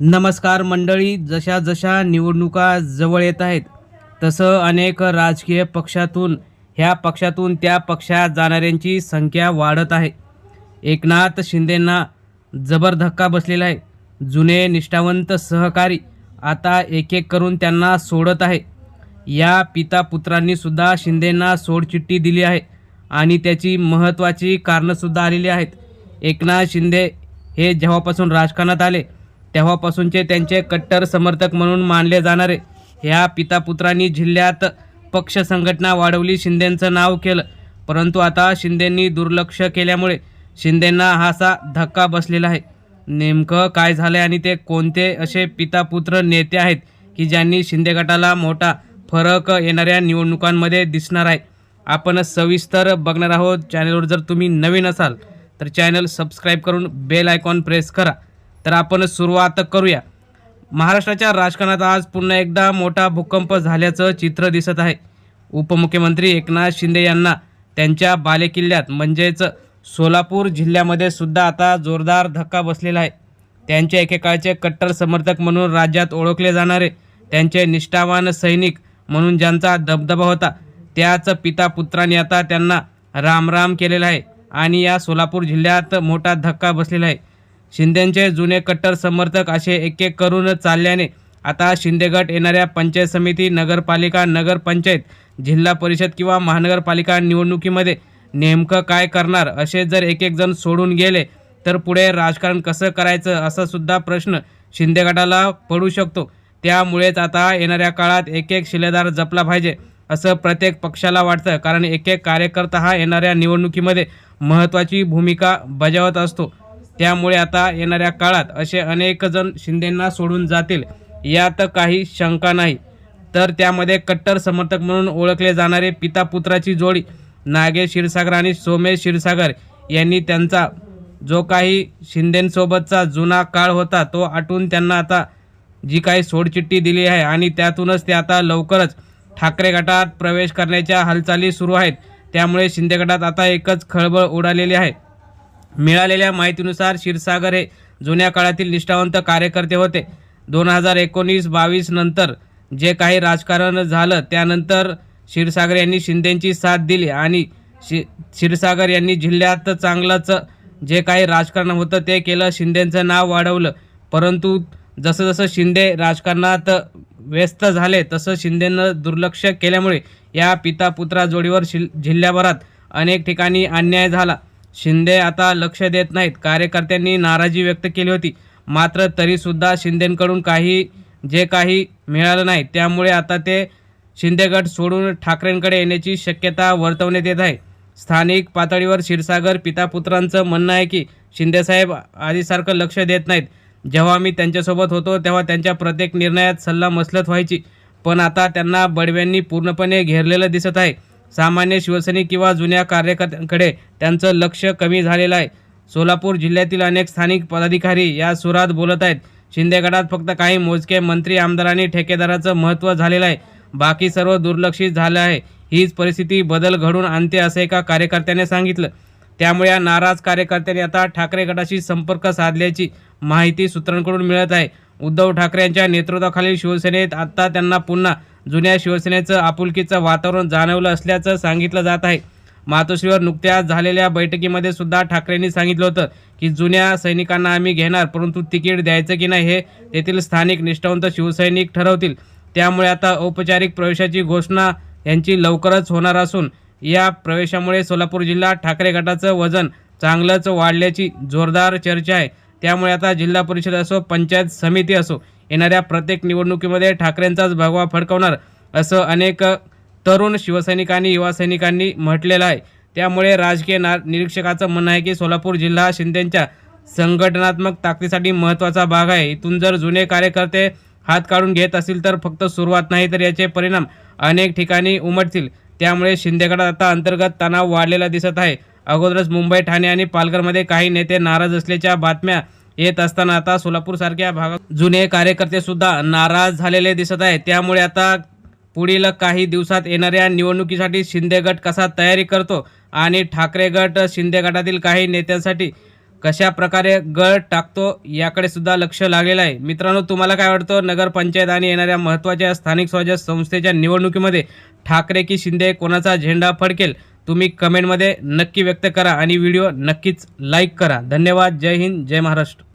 नमस्कार मंडळी जशा जशा निवडणुका जवळ येत आहेत तसं अनेक राजकीय पक्षातून ह्या पक्षातून त्या पक्षात जाणाऱ्यांची संख्या वाढत आहे. एकनाथ शिंदेंना जबर धक्का बसलेला आहे. जुने निष्ठावंत सहकारी आता एक एक करून त्यांना सोडत आहे. या पिता पुत्रांनीसुद्धा शिंदेंना सोडचिठ्ठी दिली आहे आणि त्याची महत्त्वाची कारणंसुद्धा आलेली आहेत. एकनाथ शिंदे हे जेव्हापासून राजकारणात आले तेव्हापासूनचे त्यांचे कट्टर समर्थक म्हणून मानले जाणारे. ह्या पितापुत्रांनी जिल्ह्यात पक्ष संघटना वाढवली शिंदेंचं नाव केलं. परंतु आता शिंदेंनी दुर्लक्ष केल्यामुळे शिंदेंना हा असा धक्का बसलेला आहे. नेमकं काय झालं आणि ते कोणते असे पितापुत्र नेते आहेत की ज्यांनी शिंदे गटाला मोठा फरक येणाऱ्या निवडणुकांमध्ये दिसणार आहे? आपण सविस्तर बघणार आहोत. चॅनलवर जर तुम्ही नवीन असाल तर चॅनल सबस्क्राईब करून बेल आयकॉन प्रेस करा. तर आपण सुरुवात करूया. महाराष्ट्राच्या राजकारणात आज पुन्हा एकदा मोठा भूकंप झाल्याचं चित्र दिसत आहे. उपमुख्यमंत्री एकनाथ शिंदे यांना त्यांच्या बालेकिल्ल्यात म्हणजेच सोलापूर जिल्ह्यामध्ये सुद्धा आता जोरदार धक्का बसलेला आहे. त्यांच्या एकेकाळचे कट्टर समर्थक म्हणून राज्यात ओळखले जाणारे त्यांचे निष्ठावान सैनिक म्हणून ज्यांचा दबदबा होता त्याच पिता पुत्रांनी आता त्यांना रामराम केलेला आहे. आणि या सोलापूर जिल्ह्यात मोठा धक्का बसलेला आहे. शिंदेंचे जुने कट्टर समर्थक असे एक एक करून चालल्याने आता शिंदेगट येणाऱ्या पंचायत समिती नगरपालिका नगरपंचायत जिल्हा परिषद किंवा महानगरपालिका निवडणुकीमध्ये नेमकं काय करणार असे जर एक एक जण सोडून गेले तर पुढे राजकारण कसं करायचं असा सुद्धा प्रश्न शिंदे गटाला पडू शकतो. त्यामुळेच आता येणाऱ्या काळात एक एक शिलेदार जपला पाहिजे असं प्रत्येक पक्षाला वाटतं कारण एक एक कार्यकर्ता हा येणाऱ्या निवडणुकीमध्ये महत्त्वाची भूमिका बजावत असतो. त्यामुळे आता येणाऱ्या काळात असे अनेक जण शिंदेंना सोडून जातील यात काही शंका नाही. तर त्यामध्ये कट्टर समर्थक म्हणून ओळखले जाणारे पिता पुत्राची जोडी नागेश क्षीरसागर आणि सोमेश क्षीरसागर यांनी त्यांचा जो काही शिंदेंसोबतचा जुना काळ होता तो आटून त्यांना आता जी काही सोडचिठ्ठी दिली आहे आणि त्यातूनच ते आता लवकरच ठाकरे गटात प्रवेश करण्याच्या हालचाली सुरू आहेत. त्यामुळे शिंदे गटात आता एकच खळबळ उडालेली आहे. मिळालेल्या माहितीनुसार क्षीरसागर हे जुन्या काळातील निष्ठावंत कार्यकर्ते होते. दोन हजार एकोणीस बावीस नंतर जे काही राजकारण झालं त्यानंतर क्षीरसागर यांनी शिंदेंची साथ दिली आणि शि क्षीरसागर यांनी जिल्ह्यात चांगलंच जे काही राजकारण होतं ते केलं शिंदेंचं नाव वाढवलं. परंतु जसं जसं शिंदे राजकारणात व्यस्त झाले तसं शिंदेनं दुर्लक्ष केल्यामुळे या पिता पुत्रा जोडीवर शिल जिल्ह्याभरात अनेक ठिकाणी अन्याय झाला. शिंदे आता लक्ष देत नाहीत. कार्यकर्त्यांनी नाराजी व्यक्त केली होती. मात्र तरीसुद्धा शिंदेंकडून काही जे काही मिळालं नाही त्यामुळे आता ते शिंदेगट सोडून ठाकरेंकडे येण्याची शक्यता वर्तवण्यात येत आहे. स्थानिक पातळीवर क्षीरसागर पितापुत्रांचं म्हणणं आहे की शिंदेसाहेब आधीसारखं लक्ष देत नाहीत. जेव्हा मी त्यांच्यासोबत होतो तेव्हा त्यांच्या प्रत्येक निर्णयात सल्ला मसलत व्हायची. पण आता त्यांना बडव्यांनी पूर्णपणे घेरलेलं दिसत आहे. सामान्य शिवसैनिक किंवा जुन्या कार्यकर्त्यांकडे त्यांचं लक्ष कमी झालेलं आहे. सोलापूर जिल्ह्यातील अनेक स्थानिक पदाधिकारी या सुरात बोलत आहेत. शिंदे गटात फक्त काही मोजके मंत्री आमदार आणि ठेकेदाराचं महत्त्व झालेलं आहे. बाकी सर्व दुर्लक्षित झालं आहे. हीच परिस्थिती बदल घडून आणते असं एका कार्यकर्त्याने सांगितलं. त्यामुळे या नाराज कार्यकर्त्यांनी आता ठाकरे गटाशी संपर्क साधल्याची माहिती सूत्रांकडून मिळत आहे. उद्धव ठाकरे यांच्या नेतृत्वाखालील शिवसेनेत आता त्यांना पुन्हा जुन्या शिवसेनेचं आपुलकीचं वातावरण जाणवलं असल्याचं सांगितलं जात आहे. मातोश्रीवर नुकत्याच झालेल्या बैठकीमध्ये सुद्धा ठाकरेंनी सांगितलं होतं की जुन्या सैनिकांना आम्ही घेणार परंतु तिकीट द्यायचं की नाही हे तेथील स्थानिक निष्ठावंत शिवसैनिक ठरवतील. त्यामुळे आता औपचारिक प्रवेशाची घोषणा यांची लवकरच होणार असून या प्रवेशामुळे सोलापूर जिल्हा ठाकरे गटाचं वजन चांगलंच वाढल्याची जोरदार चर्चा आहे. त्यामुळे आता जिल्हा परिषद असो पंचायत समिती असो येणाऱ्या प्रत्येक निवडणुकीमध्ये ठाकरेंचाच भगवा फडकवणार असं अनेक तरुण शिवसैनिकांनी युवा सैनिकांनी म्हटलेलं आहे. त्यामुळे राजकीय ना निरीक्षकाचं म्हणणं आहे की सोलापूर जिल्हा हा शिंदेंच्या संघटनात्मक ताकदीसाठी महत्त्वाचा भाग आहे. इथून जर जुने कार्यकर्ते हात काढून घेत असतील तर फक्त सुरुवात नाही तर याचे परिणाम अनेक ठिकाणी उमटतील. त्यामुळे शिंदेगडात आता अंतर्गत तणाव वाढलेला दिसत आहे. अगोदरच मुंबई ठाणे आणि पालघरमध्ये काही नेते नाराज असल्याच्या बातम्या येत असताना आता सोलापूरसारख्या भागात जुने कार्यकर्ते सुद्धा नाराज झालेले दिसत आहेत. त्यामुळे आता पुढील काही दिवसात येणाऱ्या निवडणुकीसाठी शिंदे गट कसा तयारी करतो आणि ठाकरे गट शिंदे गटातील काही नेत्यांसाठी कशा प्रकारे गट टाकतो याकडे सुद्धा लक्ष लागलेलं आहे. मित्रांनो तुम्हाला काय वाटतं? नगरपंचायत आणि येणाऱ्या महत्त्वाच्या स्थानिक स्वराज्य संस्थेच्या निवडणुकीमध्ये ठाकरे की शिंदे कोणाचा झेंडा फडकेल? तुम्ही कमेंटमध्ये नक्की व्यक्त करा आणि व्हिडिओ नक्कीच लाईक करा. धन्यवाद. जय हिंद. जय महाराष्ट्र.